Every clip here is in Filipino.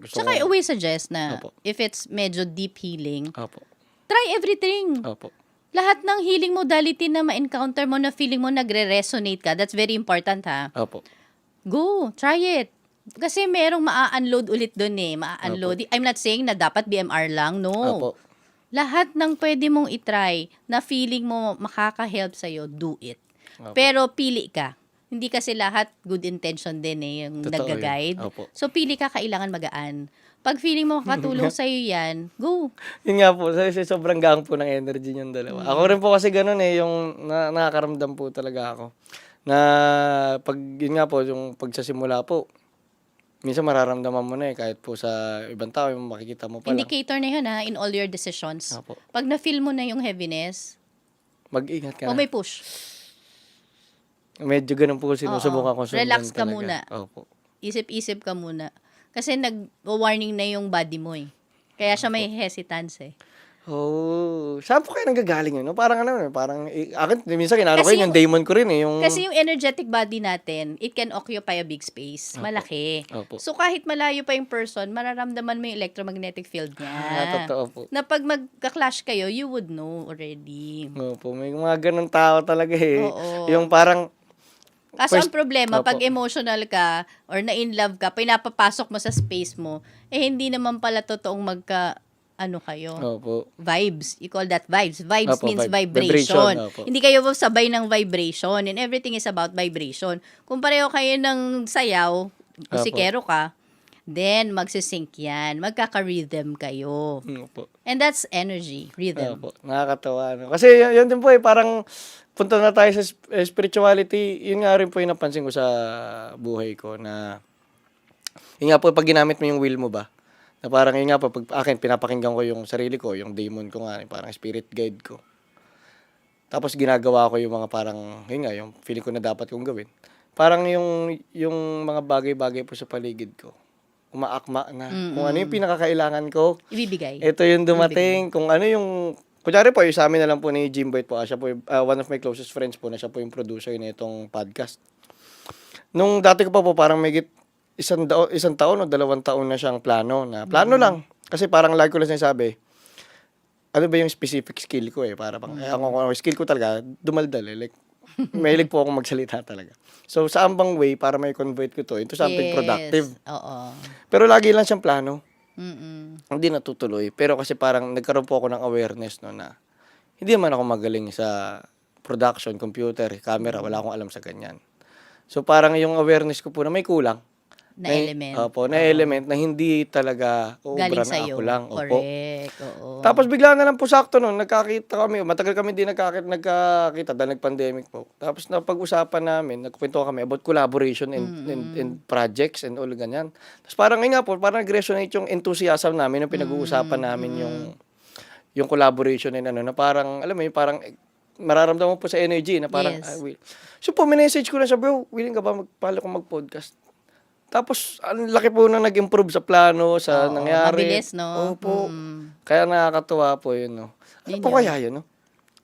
Gusto Tsaka I ko, always suggest na Opo. if it's medyo deep healing, Opo. try everything. Opo. Lahat ng healing modality na ma-encounter mo na feeling mo nagre-resonate ka, that's very important ha. Opo. Go, try it. Kasi merong maa-unload ulit doon eh. Maa-unload. I'm not saying na dapat BMR lang, no. Opo. Lahat ng pwede mong itry na feeling mo makaka-help sa'yo, do it. Opo. Pero pili ka. Hindi kasi lahat good intention din eh, yung Totoo nag-guide. yun. Opo. So, pili ka, kailangan magaan. Pag feeling mo makatulong sa'yo yan, go. Yun nga po, kasi sobrang gang po ng energy yung dalawa. Ako rin po kasi ganun eh, yung na, nakakaramdam po talaga ako. Na pag, yun nga po, yung pagsasimula po, minsan mararamdaman mo na eh, kahit po sa ibang tao, yung makikita mo pa lang. Indicator na yun ha, in all your decisions. Opo. Pag na-feel mo na yung heaviness, Mag-ingat ka o na. may push. Medyo ganun po sinusubukan ko sundan Relax ka talaga. muna. Opo. Isip-isip ka muna. Kasi nag-warning na yung body mo eh. Kaya siya may hesitance eh. Oh, saan po kayo nanggagaling yun? No? Parang ano, eh, parang, eh, akin, minsan kinano ko Kasi yun, yung demon ko rin eh, yung... Kasi yung energetic body natin, it can occupy a big space. Malaki. Opo. So kahit malayo pa yung person, mararamdaman mo yung electromagnetic field niya. Ah, totoo po. Na pag magka-clash kayo, you would know already. Opo, may mga ganun tao talaga eh. Oo. Yung parang, Kaso First- ang problema, Opo. pag emotional ka or na-in love ka, pinapapasok mo sa space mo, eh hindi naman pala totoong magka, ano kayo, opo, vibes. You call that vibes. Vibes Opo, means vib- vibration. vibration, opo. Hindi kayo sabay ng vibration and everything is about vibration. Kung pareho kayo ng sayaw, o si Opo. Kero ka, then magsisync yan. Magkaka-rhythm kayo. opo. And that's energy, rhythm. Opo, nakakatawa. No? Kasi yun, yun din po eh, parang punta na tayo sa eh, spirituality, yun nga rin po yung napansin ko sa buhay ko na yun nga po pag ginamit mo yung will mo ba, na parang yun nga po, pag akin pinapakinggan ko yung sarili ko, yung demon ko nga, parang spirit guide ko. Tapos ginagawa ko yung mga parang, yun nga, yung feeling ko na dapat kong gawin. Parang yung, yung mga bagay-bagay po sa paligid ko, umaakma na. Kung ano yung pinakakailangan ko, Ibibigay. ito yung dumating, kung ano yung... Kunyari po, yung sa amin na lang po ni Jim Boyd po, ah, siya po, yung- ah, one of my closest friends po, na siya po yung producer nitong podcast. Nung dati ko pa po, parang may git, isang, dao, isang taon o dalawang taon na siyang plano. Na, plano lang. Kasi parang lagi ko lang sinasabi, ano ba yung specific skill ko eh, para bang, eh, ako, ako, skill ko talaga, dumaldal eh, like, mahilig po akong magsalita talaga. So, saan bang way para may convert ko to into something Yes. productive? Oo. Pero lagi lang siyang plano Mm-mm. Hindi natutuloy. Pero kasi parang nagkaroon po ako ng awareness no na hindi man ako magaling sa production, computer, camera, wala akong alam sa ganyan. So parang yung awareness ko po na may kulang. Na element. Opo, na element na hindi talaga uubra Galing na sa'yo. ako lang. Opo. Correct. Oo. Tapos bigla na lang po sakto nun, nagkakita kami. Matagal kami din nagkakita, nagkakita dahil nag-pandemic po. Tapos napag-usapan namin, nagkwento kami about collaboration and, and, and projects and all ganyan. Tapos parang ngayon nga po, parang nag-resonate yung enthusiasm namin, yung pinag-uusapan namin yung yung collaboration and ano, na parang, alam mo yun, parang eh, mararamdaman mo po sa energy na parang, Yes. "Ay, will. So po, minessage ko na siya, bro, willing ka ba magpala ko mag-podcast? Tapos, ang laki po na nag-improve sa plano, sa Oo, nangyari. mabilis, no? Opo. Mm. Kaya nakakatuwa po yun, no? Ano Yun po yun. kaya yun, no?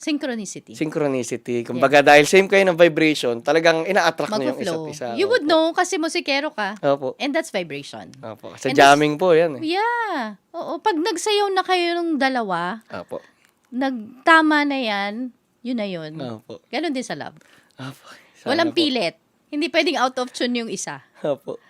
Synchronicity. Synchronicity. Kumbaga, dahil same kayo ng vibration, talagang ina-attract nyo yung isa't isa. You would know kasi musikero ka. Opo. And that's vibration. Opo. Sa And jamming po, yan eh. Yeah. Oo. Pag nagsayaw na kayo ng dalawa, Opo. nagtama na yan, yun na yun. Opo. Ganon din sa love. Opo. Sana Walang po. pilit. Hindi pwedeng out of tune yung isa. Opo.